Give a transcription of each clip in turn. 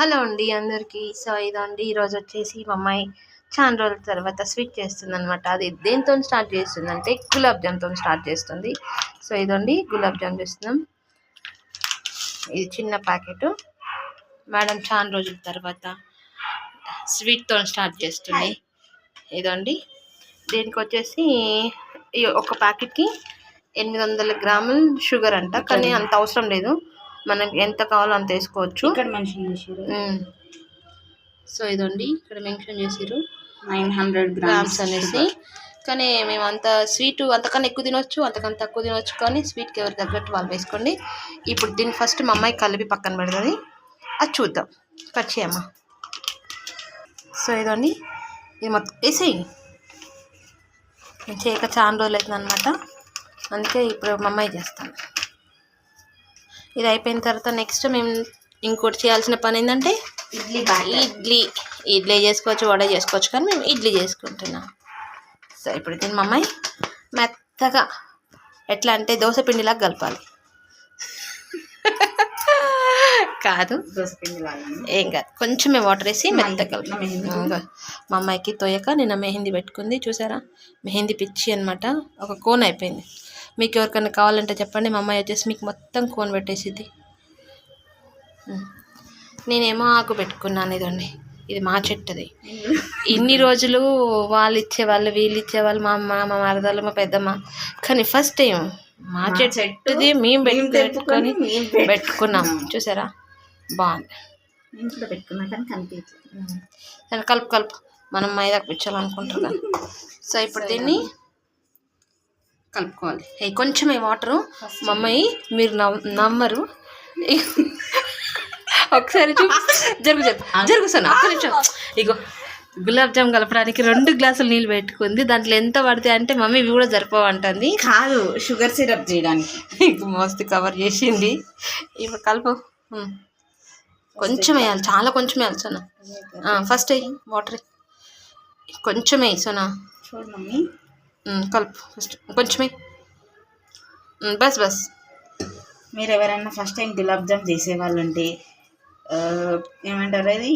Hello అండి అందరికీ. So ఇదండి ఈరోజు వచ్చేసి మా అమ్మాయి చాలా రోజుల తర్వాత స్వీట్ చేస్తుంది అనమాట అది దేంతో స్టార్ట్ చేస్తుంది అంటే గులాబ్ జామ్తో స్టార్ట్ చేస్తుంది. సో ఇదండి గులాబ్ జామ్ చేస్తున్నాం. ఇది చిన్న ప్యాకెట్. మేడం చాలా రోజుల తర్వాత స్వీట్తో స్టార్ట్ చేస్తుంది. ఇదండి. దీనికి వచ్చేసి ఒక ప్యాకెట్కి ఎనిమిది వందల గ్రాములు షుగర్ అంట. కానీ అంత అవసరం లేదు. మనకి ఎంత కావాలో అంత వేసుకోవచ్చు. ఇక్కడ మెన్షన్ చేసారు. సో ఇదండి ఇక్కడ మెన్షన్ చేసిర్రు. నైన్ హండ్రెడ్ గ్రామ్స్ అనేసి. కానీ మేము అంత స్వీట్ అంతకన్నా ఎక్కువ తినొచ్చు అంతకన్నా తక్కువ తినొచ్చు కానీ స్వీట్కి ఎవరు తగ్గట్టు వాళ్ళు వేసుకోండి. ఇప్పుడు దీన్ని ఫస్ట్ మా అమ్మాయి కలిపి పక్కన పెడుతుంది. అది చూద్దాం. కట్ చేయమ్మా. సో ఇదండి. ఇది మొత్తం వేసేయి. చేయక చాలా రోజులు అవుతుంది అనమాట అందుకే ఇప్పుడు మా అమ్మాయి చేస్తాను. ఇది అయిపోయిన తర్వాత నెక్స్ట్ మేము ఇంకోటి చేయాల్సిన పని ఏంటంటే ఇడ్లీ ఇడ్లీ. ఇడ్లీ చేసుకోవచ్చు వడ చేసుకోవచ్చు కానీ మేము ఇడ్లీ చేసుకుంటున్నాం. సో ఇప్పుడు దీన్ని మా అమ్మాయి మెత్తగా ఎట్లా అంటే దోశ పిండిలాగా కలపాలి. కాదు. ఏం కాదు. కొంచెమే వాటర్ వేసి మెత్తగా కలపాలి. మా అమ్మాయికి తోయక నిన్న మెహందీ పెట్టుకుంది చూసారా? మెహందీ పిచ్చి అనమాట ఒక కోన్ అయిపోయింది. మీకు ఎవరికైనా కావాలంటే చెప్పండి. మా అమ్మాయి వచ్చేసి మీకు మొత్తం కోన్ పెట్టేసిద్ది. నేనేమో ఆకు పెట్టుకున్నాను ఇదండి. ఇది మా చెట్టుది. ఇన్ని రోజులు వాళ్ళు ఇచ్చేవాళ్ళు వీళ్ళు ఇచ్చేవాళ్ళు మా అమ్మ మా మరదలు మా పెద్దమ్మ. కానీ ఫస్ట్ టైం మా చెట్టుది మేము పెట్టుకొని పెట్టుకున్నాం. చూసారా? బాగుంది. పెట్టుకున్నా కానీ కనిపించలేదు. కలుపు కలుపు. మనం మైదాకు పిచ్చాలనుకుంటారు కదా సో ఇప్పుడు దీన్ని కలుపుకోవాలి. ఏ కొంచెమే వాటరు. మా అమ్మాయి మీరు నమ్మరు. ఒకసారి చూ జరుగు జరుగు. ఒక్క నిమిషం. ఇగో గులాబ్ జామ్ కలపడానికి రెండు గ్లాసులు నీళ్ళు పెట్టుకుంది. దాంట్లో ఎంత పడితే అంటే మమ్మీ ఇవి కూడా సరిపోవంటుంది. కాదు షుగర్ సిరప్ చేయడానికి. మస్తు కవర్ చేసింది. ఇప్పుడు కలుపు. కొంచెం వేయాలి. చాలా కొంచెం వేయాలి సోనా. ఫస్ట్ వేయి. వాటర్. కొంచెం వేయి సోనా. చూడు మమ్మీ. కలుపు ఫస్ట్ కొంచెమే. బస్ బస్. మీరు ఎవరైనా ఫస్ట్ టైం గులాబ్ జామ్ చేసేవాళ్ళు ఉంటే ఏమంటారు అది?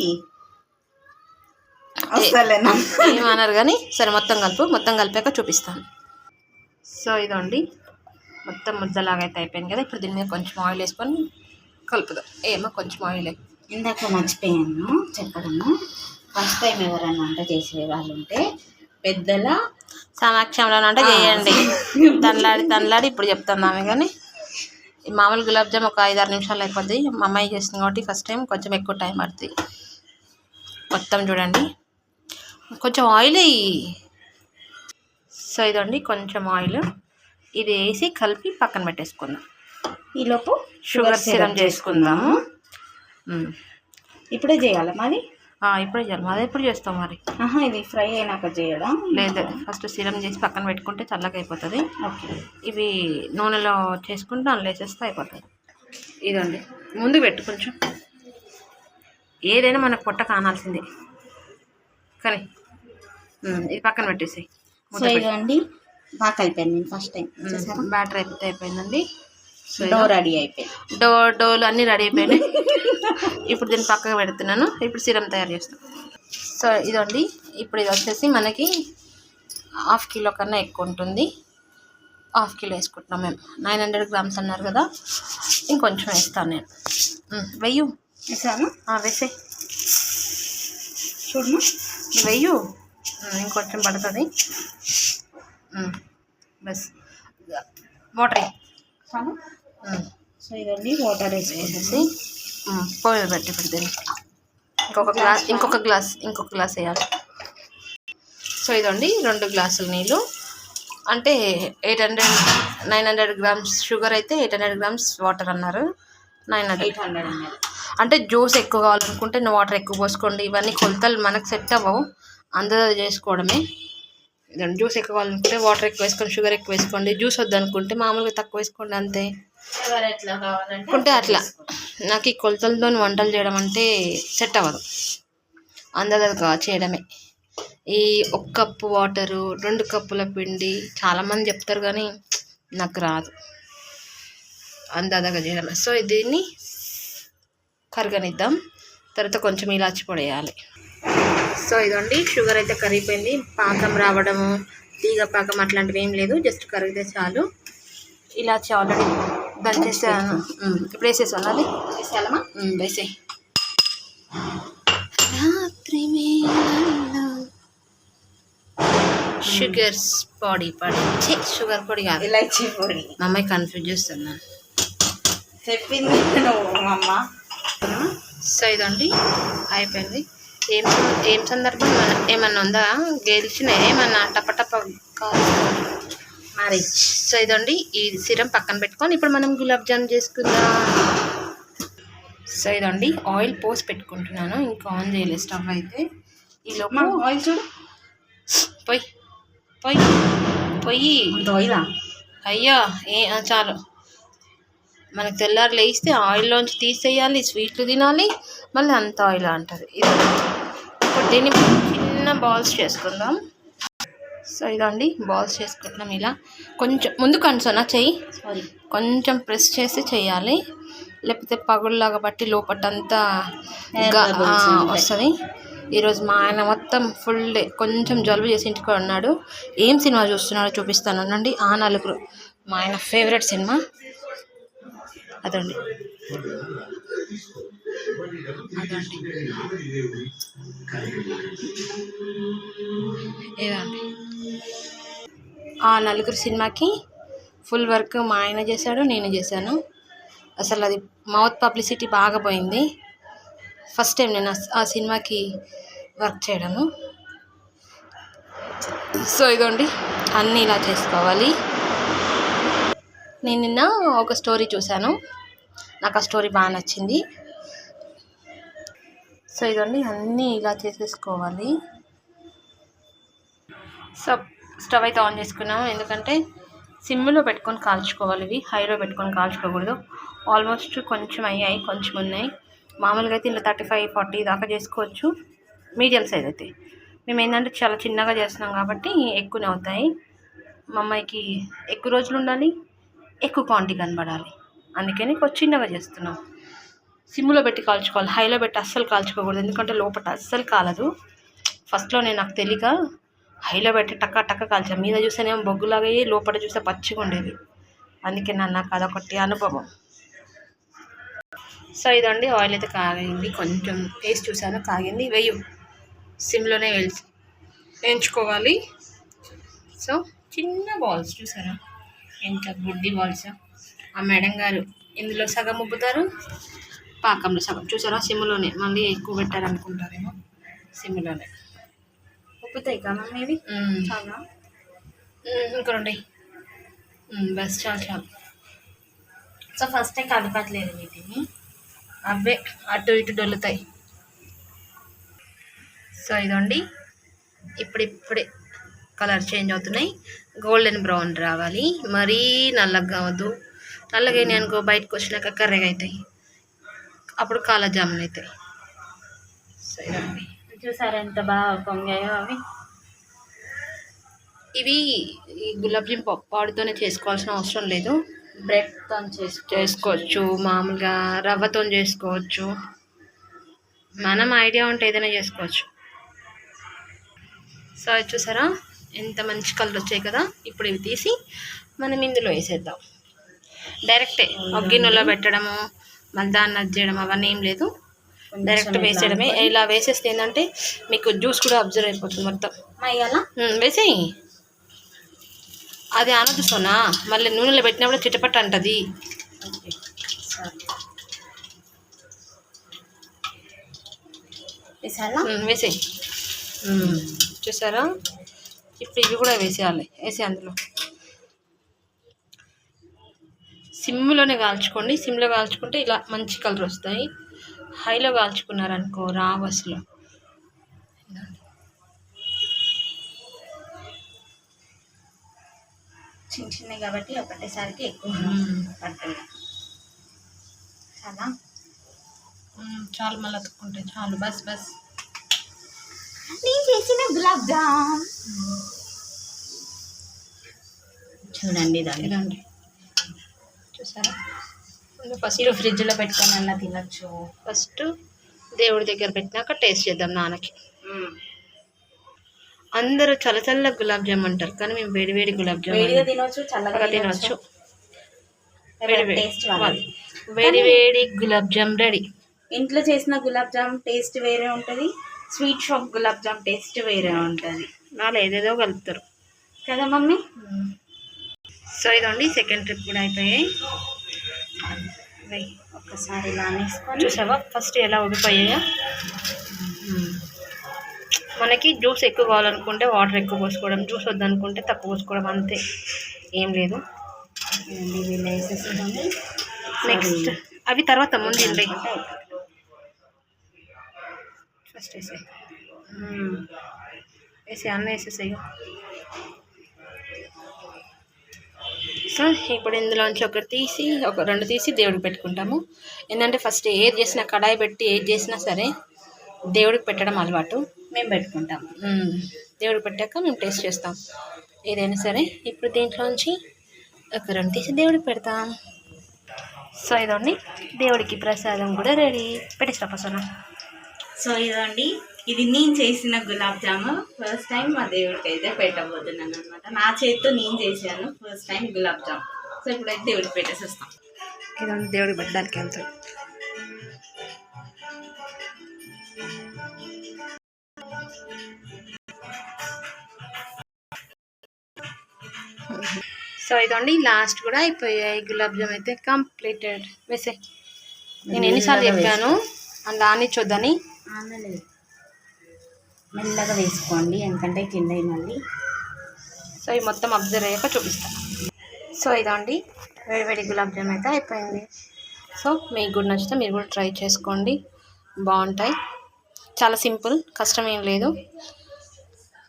ఏమన్నారు కానీ సరే మొత్తం కలుపు. మొత్తం కలిపాక చూపిస్తాను. సో ఇదండి మొత్తం ముద్దలాగా అయితే అయిపోయింది కదా. ఇప్పుడు దీని మీద కొంచెం ఆయిల్ వేసుకొని కలుపుదాం. ఏమో కొంచెం ఆయిల్. ఇందాక మర్చిపోయాను. చెప్పడము ఫస్ట్ టైం ఎవరైనా వంట చేసే వాళ్ళు ఉంటే పెద్దల సమక్షంలో అంటే చేయండి. తనలాడి తనలాడి ఇప్పుడు చెప్తాను ఆమె కానీ ఈ మామూలు గులాబ్ జామ్ ఒక ఐదారు నిమిషాలు అయిపోద్ది. మా అమ్మాయి చేస్తుంది కాబట్టి ఫస్ట్ టైం కొంచెం ఎక్కువ టైం పడుతుంది మొత్తం చూడండి. కొంచెం ఆయిల్ సో ఇదండి కొంచెం ఆయిల్ ఇది వేసి కలిపి పక్కన పెట్టేసుకుందాం. ఈలోపు షుగర్ సిరం చేసుకుందాము. ఇప్పుడే చేయాలా మరి? ఇప్పుడే చేయాలి. అదే ఎప్పుడు చేస్తాం మరి? ఇది ఫ్రై అయినాక చేయడం. లేదు ఫస్ట్ సిరం చేసి పక్కన పెట్టుకుంటే చల్లగా అయిపోతుంది. ఓకే. ఇవి నూనెలో చేసుకుంటే అందులో వేసేస్తే అయిపోతుంది. ఇదండి. ముందు పెట్టు కొంచెం. ఏదైనా మనకు పొట్ట కానాల్సిందే. కానీ ఇది పక్కన పెట్టేసి సో ఇదండి. బాగా కలిపాను నేను ఫస్ట్ టైం. బ్యాటర్ అయిపోతే అయిపోయిందండి. సో డో రెడీ అయిపోయింది. డో డోలు అన్నీ రెడీ అయిపోయినాయి. ఇప్పుడు దీన్ని పక్కకు పెడుతున్నాను. ఇప్పుడు సిరం తయారు చేస్తాను సో ఇదండి. ఇప్పుడు ఇది వచ్చేసి మనకి హాఫ్ కిలో కన్నా ఎక్కువ ఉంటుంది. హాఫ్ కిలో వేసుకుంటున్నాం మేము. నైన్ హండ్రెడ్ గ్రామ్స్ అన్నారు కదా. ఇంకొంచెం వేస్తాను నేను. వెయ్యు. వేసాను. ఆ, వేసే చూడము వెయ్యు. ఇంకొంచెం పడుతుంది. బస్. వాటర్. సో ఇదండి వాటర్ వేసేసి మీద పెట్టి పెడితే ఇంకొక గ్లాస్ ఇంకొక గ్లాస్ ఇంకొక గ్లాస్ వేయాలి. సో ఇదండి రెండు గ్లాసులు నీళ్ళు. అంటే eight hundred nine hundred grams sugar అయితే ఎయిట్ హండ్రెడ్ గ్రామ్స్ వాటర్ అన్నారు. Nine hundred. ఎయిట్ హండ్రెడ్ అంటే జ్యూస్ ఎక్కువ కావాలనుకుంటే నువ్వు వాటర్ ఎక్కువ పోసుకోండి. ఇవన్నీ కొలతలు మనకు సెట్ అవ్వవు. అందరూ చేసుకోవడమే. ఇదండి జ్యూస్ ఎక్కువ కావాలనుకుంటే వాటర్ ఎక్కువ వేసుకోండి షుగర్ ఎక్కువ వేసుకోండి జ్యూస్ వద్దనుకుంటే మామూలుగా తక్కువ వేసుకోండి అంతే. అనుకుంటే అట్లా నాకు ఈ కొలతలతో వంటలు చేయడం అంటే సెట్ అవ్వదు. అందదగా చేయడమే. ఈ ఒక కప్పు వాటరు రెండు కప్పుల పిండి చాలామంది చెప్తారు కానీ నాకు రాదు. అందాదగా చేయడమే. సో దీన్ని కరగనిద్దాం. తర్వాత కొంచెం ఇలాచి పొడి వేయాలి. సో ఇదండి షుగర్ అయితే కరిగిపోయింది. పాకం రావడము తీగ పాకం అట్లాంటివి ఏం లేదు జస్ట్ కరిగితే చాలు. ఇలాచి ఆల్రెడీ దంచేసాను. ఇప్పుడు వేసేసాను అది వేసేయాలమ్మా వేసే షుగర్స్ పొడి పొడి. షుగర్ పొడి కాదు. ఇలాచి పొడి. మా అమ్మాయి కన్ఫ్యూజ్ చేస్తున్నాను చెప్పింది అమ్మ. సో ఇదండి అయిపోయింది. ఏం ఏం సందర్భం? మన- ఏమన్నా ఉందా? గెలిచిన ఏమన్నా టపటప మరి. సో ఇదండి. ఈ సిరం పక్కన పెట్టుకొని ఇప్పుడు మనం గులాబ్ జామ్ చేసుకుందాం. సో ఇదండి. ఆయిల్ పోసి పెట్టుకుంటున్నాను. ఇంకా ఆన్ చేయలేదు స్టవ్ అయితే. ఈ అమ్మా లోపు ఆయిల్ చూడు. పొయ్యి పొయ్యి పొయ్యి ఆయిలా? అయ్యా ఏ చాలు. మనకు తెల్లారు లేస్తే ఆయిల్లోంచి తీసేయాలి స్వీట్లు తినాలి మళ్ళీ అంత ఆయిల్ అంటది ఇది ఇప్పుడు దీన్ని చిన్న బాల్స్ చేసుకుందాం. సో ఇదండి బాల్స్ చేసుకుంటున్నాం ఇలా. కొంచెం ముందు కన్సోనా చెయ్యి? సారీ కొంచెం ప్రెస్ చేసి చేయాలి లేకపోతే పగుల్లాగా బట్టి లోపటంతా. వస్తుంది. ఈరోజు మా ఆయన మొత్తం ఫుల్ డే కొంచెం జలుబు చేసి ఇంటికి ఉన్నాడు. ఏం సినిమా చూస్తున్నాడో చూపిస్తాను. అనండి ఆ నలుగురు మా ఆయన ఫేవరెట్ సినిమా. అదండి. అదండి. ఏదండి? ఆ నలుగురు సినిమాకి ఫుల్ వర్క్ మా ఆయన చేశాడు నేను చేశాను. అసలు అది మౌత్ పబ్లిసిటీ బాగా పోయింది. ఫస్ట్ టైం నేను ఆ- ఆ సినిమాకి వర్క్ చేయడము. సో ఇదండి అన్నీ ఇలా చేసుకోవాలి. నేను నిన్న ఒక స్టోరీ చూశాను. నాకు ఆ స్టోరీ బాగా నచ్చింది. సో ఇదండి అన్నీ ఇలా చేసేసుకోవాలి. సో స్టవ్ అయితే ఆన్ చేసుకున్నాము ఎందుకంటే సిమ్లో పెట్టుకొని కాల్చుకోవాలి ఇవి. హైలో పెట్టుకొని కాల్చుకోకూడదు. ఆల్మోస్ట్ కొంచెం అయ్యాయి కొంచెం ఉన్నాయి. మామూలుగా అయితే ఇలా థర్టీ ఫైవ్ ఫార్టీ దాకా చేసుకోవచ్చు. మీడియం సైజ్ అయితే. మేము ఏంటంటే చాలా చిన్నగా చేస్తున్నాం కాబట్టి ఎక్కువనే అవుతాయి. మా అమ్మాయికి ఎక్కువ రోజులు ఉండాలి. ఎక్కువ క్వాంటిటీ కనబడాలి. అందుకని కొంచెం చిన్నగా చేస్తున్నాం సిమ్లో పెట్టి కాల్చుకోవాలి. హైలో పెట్టి అస్సలు కాల్చుకోకూడదు. ఎందుకంటే లోపల అస్సలు కాలదు. ఫస్ట్లో నేను నాకు తెలియక హైలో పెట్టి టక్క టక్క కాల్చాను మీద చూస్తేనేమో బొగ్గులాగా లోపల చూస్తే పచ్చిగా ఉండేది. అందుకే నన్ను నాకు అదొకటి అనుభవం. సో ఇదండి. ఆయిల్ అయితే కాగింది. కొంచెం టేస్ట్ చూసాను కాగింది. వేయు. సిమ్లోనే వేయించుకోవాలి. సో చిన్న బాల్స్ చూసారా? ఎంత గుడ్డి బాల్స్ ఆ మేడం గారు ఇందులో సగం ఉబ్బుతారు పాకంలో సగం. చూసారా? సిమ్లోనే. మళ్ళీ ఎక్కువ పెట్టారు అనుకుంటారేమో సిమ్లోనే. ఉప్పుతాయి కదా మ్మ్. చాలా. ఇంకా రెండు బస్ చాలు చాలు సో ఫస్ట్ కలిపట్లేదు వీటిని. అవే అటు ఇటు డొల్లుతాయి. సో ఇదండి ఇప్పుడిప్పుడే కలర్ చేంజ్ అవుతున్నాయి. గోల్డెన్ బ్రౌన్ రావాలి. మరీ నల్లగా కావద్దు. నల్లగా అయినాయి అనుకో బయటకు వచ్చినాక కర్రెగా అవుతాయి అప్పుడు కాల జామున్ అవుతాయి చూసారా ఎంత బాగా పొంగాయో అవి? ఇవి ఈ గులాబ్ జామ్ పాడుతోనే చేసుకోవాల్సిన అవసరం లేదు. బ్రెడ్తో చేసుకో చేసుకోవచ్చు. మామూలుగా రవ్వతో చేసుకోవచ్చు. మనం ఐడియా ఉంటే ఏదైనా చేసుకోవచ్చు. సో చూసారా? ఎంత మంచి కలర్ వచ్చాయి కదా ఇప్పుడు ఇవి తీసి మనం ఇందులో వేసేద్దాం. డైరెక్టే గిన్నెలో పెట్టడము మళ్ళీ దాన్ని అది చేయడం అవన్నీ ఏం లేదు. డైరెక్ట్ వేసేయడమే. ఇలా వేసేస్తే ఏంటంటే మీకు జ్యూస్ కూడా అబ్జర్వ్ అయిపోతుంది మొత్తం. వేసేయి. అది అనదు సోనా మళ్ళీ నూనెలో పెట్టినప్పుడు చిటపట అంటది. వేసేయి. చూసారా? ఇప్పుడు ఇవి కూడా వేసేయాలి వేసే అందులో. సిమ్లోనే కాల్చుకోండి సిమ్లో కాల్చుకుంటే ఇలా మంచి కలర్ వస్తాయి. హైలో కాల్చుకున్నారనుకో రావు అసలు. చిన్న చిన్నవి కాబట్టి ఒకటేసారికి ఎక్కువ పడుతుంది చాలా. చాలు మళ్ళీ అతుక్కుంటే చాలు. బస్ బస్. నేను చేసిన గులాబ్ జామ్. చూడండి దాన్ని. ఇదండి. చూసారా? ఫస్ట్ మీరు ఫ్రిడ్జ్లో పెట్టుకొని అన్న తినొచ్చు. ఫస్ట్ దేవుడి దగ్గర పెట్టినాక టేస్ట్ చేద్దాం నాన్నకి. అందరూ చల్ల చల్ల గులాబ్ జామ్ అంటారు కానీ మేము వేడి వేడి గులాబ్ జామ్ వేడిగా తినొచ్చు చల్లగా తినవచ్చు. వేడి వేడి గులాబ్ జామ్ రెడీ. ఇంట్లో చేసిన గులాబ్ జామ్ టేస్ట్ వేరే ఉంటుంది. Sweet shop gulab jam taste వేరే ఉంటుంది. నాలో ఏదేదో కలుపుతారు. కదా మమ్మీ? సో ఇదండి సెకండ్ ట్రిప్ కూడా అయిపోయాయి. వెయ్. ఒక్కసారి ఇలా అనేసుకొని. చూసావా? ఫస్ట్ ఎలా ఉడిపోయాయా. మనకి జ్యూస్ ఎక్కువ కావాలనుకుంటే వాటర్ ఎక్కువ పోసుకోవడం జ్యూస్ వద్దనుకుంటే తక్కువ పోసుకోవడం అంతే. ఏం లేదు. నెక్స్ట్. అవి తర్వాత ముందు ఫస్ట్ వేసే వేసి అన్న వేసేసాయి. సో ఇప్పుడు ఇందులోంచి ఒకటి తీసి ఒక రెండు తీసి దేవుడికి పెట్టుకుంటాము. ఏంటంటే ఫస్ట్ ఏది చేసినా కడాయి పెట్టి ఏది చేసినా సరే దేవుడికి పెట్టడం అలవాటు. మేము పెట్టుకుంటాం. దేవుడికి పెట్టాక మేము టేస్ట్ చేస్తాం. ఏదైనా సరే ఇప్పుడు దీంట్లోంచి ఒక రెండు తీసి దేవుడికి పెడతాం. సో ఇదండి. దేవుడికి ప్రసాదం కూడా రెడీ. పెట్టేసిన పసన సో ఇదండి. ఇది నేను చేసిన గులాబ్ జాము. ఫస్ట్ టైం మా దేవుడికి అయితే పెట్టబోతున్నాను అనమాట నా చేతితో నేను చేశాను. First time gulab jam. So ఇప్పుడైతే దేవుడికి పెట్టేసి వస్తాం ఇదండి దేవుడికి పెట్టడానికి వెళ్తాం సో ఇదండి లాస్ట్ కూడా అయిపోయాయి. గులాబ్ జామ్ అయితే కంప్లీటెడ్ వేసే. నేను ఎన్నిసార్లు చెప్పాను? అందులో ఆనిచ్చొద్దని ఆనలేదు మెల్లగా వేసుకోండి ఎందుకంటే కింద మళ్ళీ సో ఇవి మొత్తం అబ్జర్వ్ అయ్యాక చూపిస్తాను. సో ఇదండి. వేడి వేడి గులాబ్ జామ్ అయితే అయిపోయింది. సో మీకు కూడా నచ్చితే మీరు కూడా ట్రై చేసుకోండి. బాగుంటాయి. చాలా సింపుల్ కష్టం ఏం లేదు.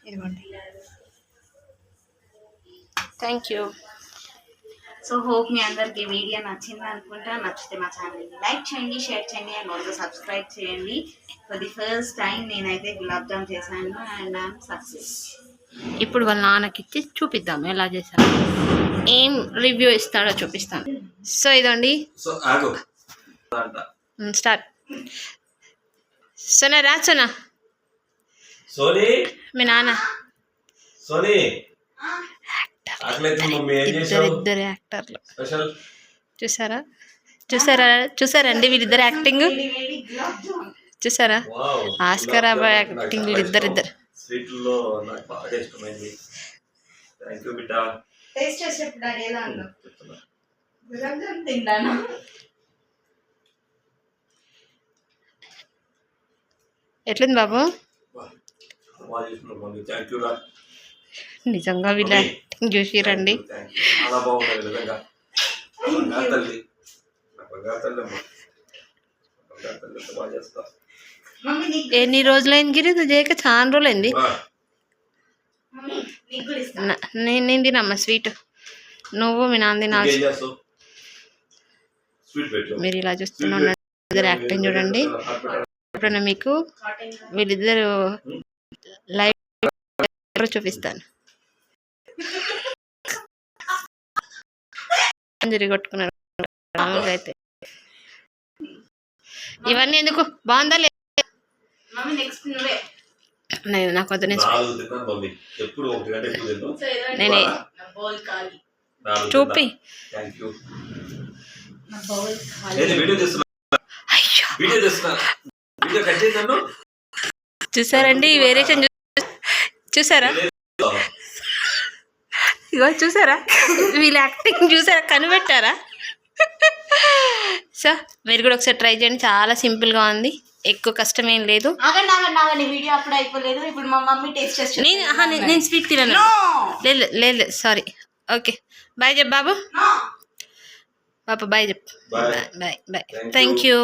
ఇదిగోండి. థ్యాంక్ యూ సో హోప్ మీ అందరికి ఈ వీడియో నచ్చింది అనుకుంటా. నచ్చితే మా ఛానల్ని లైక్ చేయండి షేర్ చేయండి అండ్ ఆల్సో సబ్స్క్రైబ్ చేయండి. ఫర్ ది ఫస్ట్ టైం నేనైతే గులాబ్ జామ్ చేశాను అండ్ ఐఎమ్ సక్సెస్ ఇప్పుడు వాళ్ళ నాన్నకి ఇచ్చి చూపిద్దాం ఎలా చేశాను ఏం రివ్యూ ఇస్తాడో చూపిస్తాను. సో ఇదండి. సో ఆగు. అంట స్టార్ట్ సోనా రా సోనా. సోనీ? మీ నాన్న. సోనీ? ఇద్దరు యాక్టర్లు. చూసారా? చూసారా? చూసారండి వీళ్ళిద్దరు యాక్టింగ్? చూసారా? ఆస్కర్ అబ్బాయి యాక్టింగ్ వీళ్ళిద్దరు ఇద్దరు. స్వీట్లో నాకు బాగా ఇష్టమైంది. థ్యాంక్ యూ బిడ్డ. టేస్ట్ చేసేప్పుడు ఎలా ఉందో. చెప్తున్నా. గులాబ్ జామ్ తిన్నాను ఎట్లుంది బాబు? నిజంగా వీళ్ళ చూసిరండి ఎన్ని రోజులైంది గిరి? ఇది చేయక చాలా రోజులైంది. నేను తినమ్మా స్వీట్. నువ్వు మీ నాన్న పెట్టు మీరు ఇలా చూస్తున్నా యాక్టింగ్ చూడండి. ఎప్పుడైనా మీకు వీళ్ళిద్దరు లైవ్ చూపిస్తాను. తిరిగి కొట్టుకున్నారు అయితే ఇవన్నీ ఎందుకు? బాగుందా లేదా నేను నాకు వద్దు నేను చూపి. చూసారండి వేరియేషన్ చూసారా? ఇగో చూసారా? వీళ్ళ యాక్టింగ్ చూసారా? కనిపెట్టారా? సో మీరు కూడా ఒకసారి ట్రై చేయండి. చాలా సింపుల్గా ఉంది. ఎక్కువ కష్టం ఏం లేదు. ఆగండి ఆగండి ఆగండి. వీడియో అప్పుడు అయిపోలేదు. ఇప్పుడు మా మమ్మీ టేస్ట్ చేసి నేను నేను- స్వీట్ తినను! లేదు లేదు సారీ ఓకే బాయ్ చెప్పు బాబు! బాబు బాయ్ చెప్పు. Bye bye thank. యూ